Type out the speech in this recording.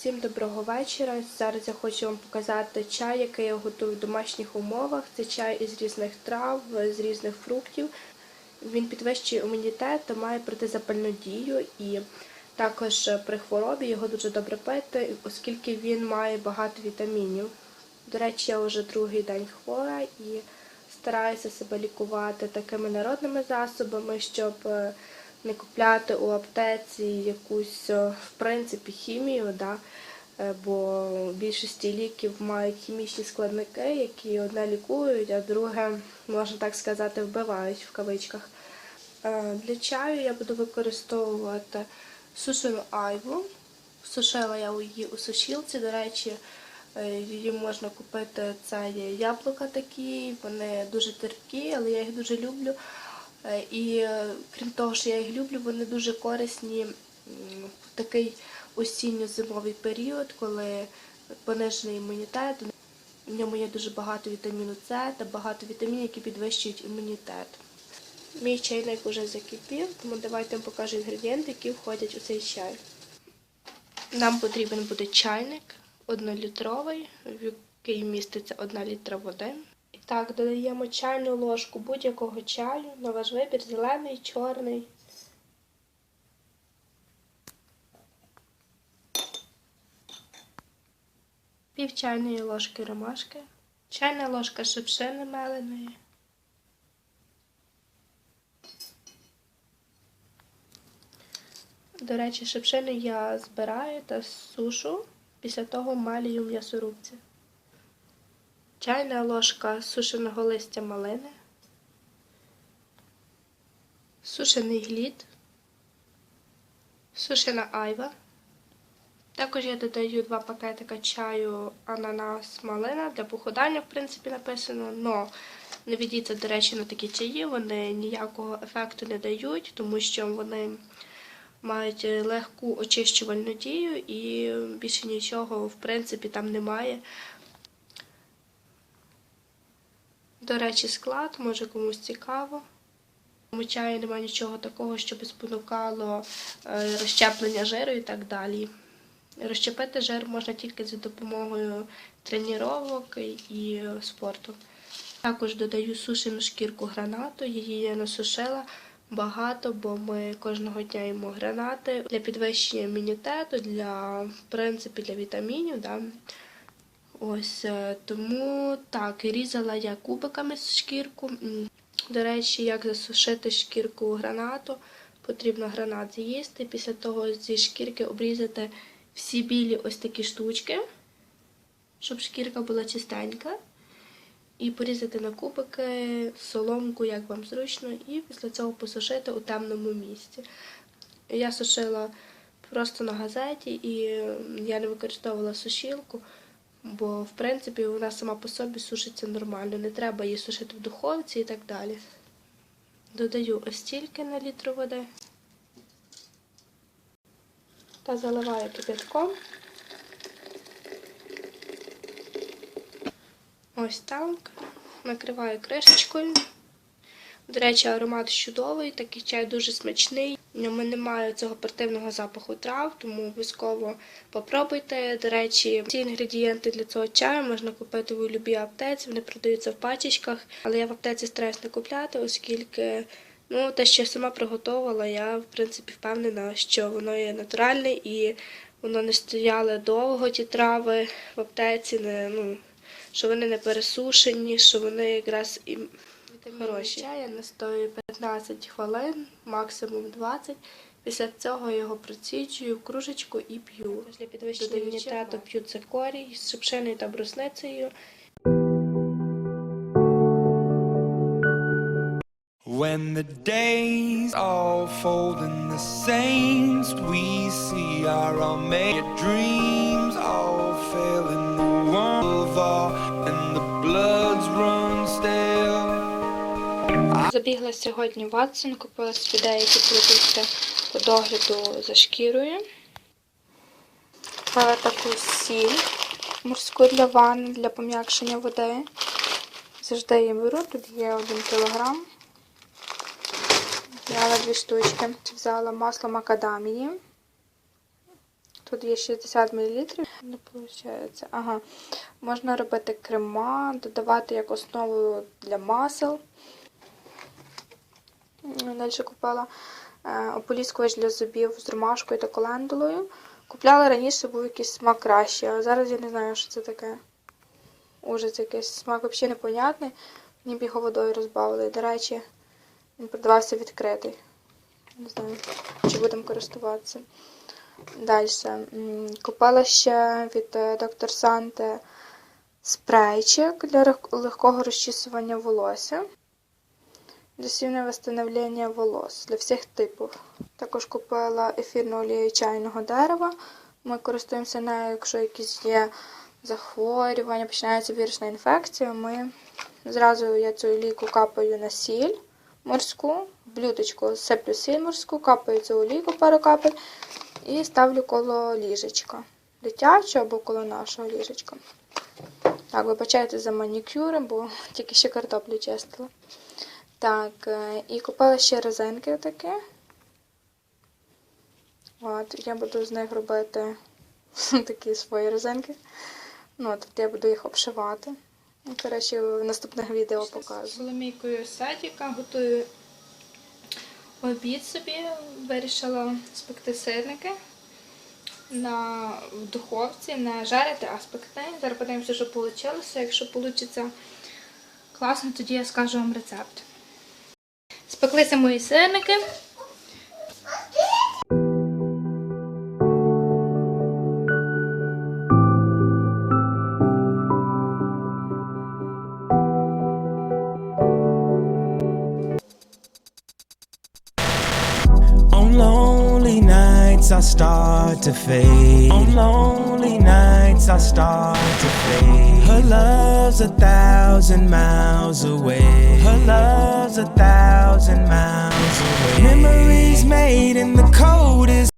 Всім доброго вечора. Зараз я хочу вам показати чай, який я готую в домашніх умовах. Це чай із різних трав, з різних фруктів. Він підвищує імунітет має протизапальну дію. І також при хворобі його дуже добре пити, оскільки він має багато вітамінів. До речі, я вже другий день хвора і стараюся себе лікувати такими народними засобами, щоб е, не купляти у аптеці якусь, е, в принципі, хімію, да? е, бо більшості ліків мають хімічні складники, які одне лікують, а друге, можна так сказати, вбивають в кавичках. Е, Для чаю я буду використовувати сушену айву. Сушила я її у сушілці, до речі, її можна купити. Це є яблука такі, вони дуже терпкі, але я їх дуже люблю. Е, І е, крім того, що я їх люблю, вони дуже корисні в такий осінньо-зимовий період, коли понижений імунітет. В ньому є дуже багато вітаміну С та багато вітамінів, які підвищують імунітет. Мій чайник вже закипів, тому давайте вам покажу інгредієнти, які входять у цей чай. Нам потрібен буде чайник однолітровий, в який міститься 1 літра води. Так, додаємо чайну ложку будь-якого чаю на ваш вибір зелений, чорний. Пів чайної ложки ромашки, чайна ложка шипшини меленої. До речі, шипшини я збираю та сушу, після того малюю в м'ясорубці. Чайна ложка сушеного листя малини, сушений глід, сушена айва. Також я додаю два пакетика чаю ананас малина для похудання, в принципі, написано. Но не ведіться, до речі, на такі чаї, вони ніякого ефекту не дають, тому що вони мають легку очищувальну дію і більше нічого, в принципі, там немає. До речі, склад, може комусь цікаво. У чаї немає нічого такого, що спонукало е, розщеплення жиру і так далі. Розщепити жир можна тільки за допомогою тренувань і спорту. Також додаю сушену шкірку гранату, її я насушила багато, бо ми кожного дня їмо гранати для підвищення імунітету, для, в принципі, для вітамінів. Да? Ось е, тому так, різала я кубиками шкірку. До речі, як засушити шкірку гранату, потрібно гранат з'їсти. Після того зі шкірки обрізати всі білі ось такі штучки, щоб шкірка була чистенька. І порізати на кубики соломку, як вам зручно, і після цього посушити у темному місці. Я сушила просто на газеті, і я не використовувала сушілку, бо в принципі вона сама по собі сушиться нормально. Не треба її сушити в духовці і так далі. Додаю ось стільки на літр води та заливаю кипятком. Ось так. Накриваю кришечкою. До речі, аромат чудовий, такий чай дуже смачний. В ньому немає цього противного запаху трав, тому обов'язково попробуйте. До речі, ці інгредієнти для цього чаю можна купити в любій аптеці, вони продаються в пачечках, але я в аптеці стараюсь не купляти, оскільки ну, те, що я сама приготувала, я в принципі впевнена, що воно є натуральне і воно не стояло довго ті трави в аптеці, не, ну, що вони не пересушені, що вони якраз і хороші. Чай я настоюю 15 хвилин, максимум 20. Після цього його проціджую в кружечку і п'ю. Для підвищення імунітету п'ю цикорій з шипшиною та брусницею. When the days all fold and the saints we see are all made dreams Забігла сьогодні в Watson, купила собі деякі продукти по догляду за шкірою. Купила таку сіль морську для ванни, для пом'якшення води. Завжди її беру, тут є 1 кг. Взяла дві штучки. Взяла масло макадамії. Тут є 60 мл. Не виходить. Ага. Можна робити крема, додавати як основу для масел. Далі купила е, ополіскувач для зубів з ромашкою та колендулою. Купляла раніше, був якийсь смак кращий, а зараз я не знаю, що це таке. Ужас якийсь смак взагалі непонятний. Ніби його водою розбавили. До речі, він продавався відкритий. Не знаю, чи будемо користуватися. Далі. Купила ще від е, доктор Санте спрейчик для легкого розчісування волосся. Досівне встановлення волос для всіх типів. Також купила ефірну олію чайного дерева. Ми користуємося нею, якщо якісь є захворювання, починається вірусна інфекція. Ми зразу я цю олійку капаю на сіль морську, в блюдечко сиплю сіль морську, капаю цю олійку пару капель і ставлю коло ліжечка. Дитячого або коло нашого ліжечка. Так, вибачайте за манікюр, бо тільки ще картоплю чистила. Так, е, і купила ще резинки такі. От, я буду з них робити такі свої резинки. Ну, тобто я буду їх обшивати. Ну, Коротше, в наступних відео З. Соломійкою Садіка готую обід собі. Вирішила спекти сирники на в духовці, не жарити, а спекти. Зараз подивимося, що вийшло. Якщо вийде класно, тоді я скажу вам рецепт. Спеклися мої сирники. On lonely nights I start to fade. On lonely nights I start to fade. Her love's a thousand miles away. Her love's a thousand miles away. Memories made in the coldest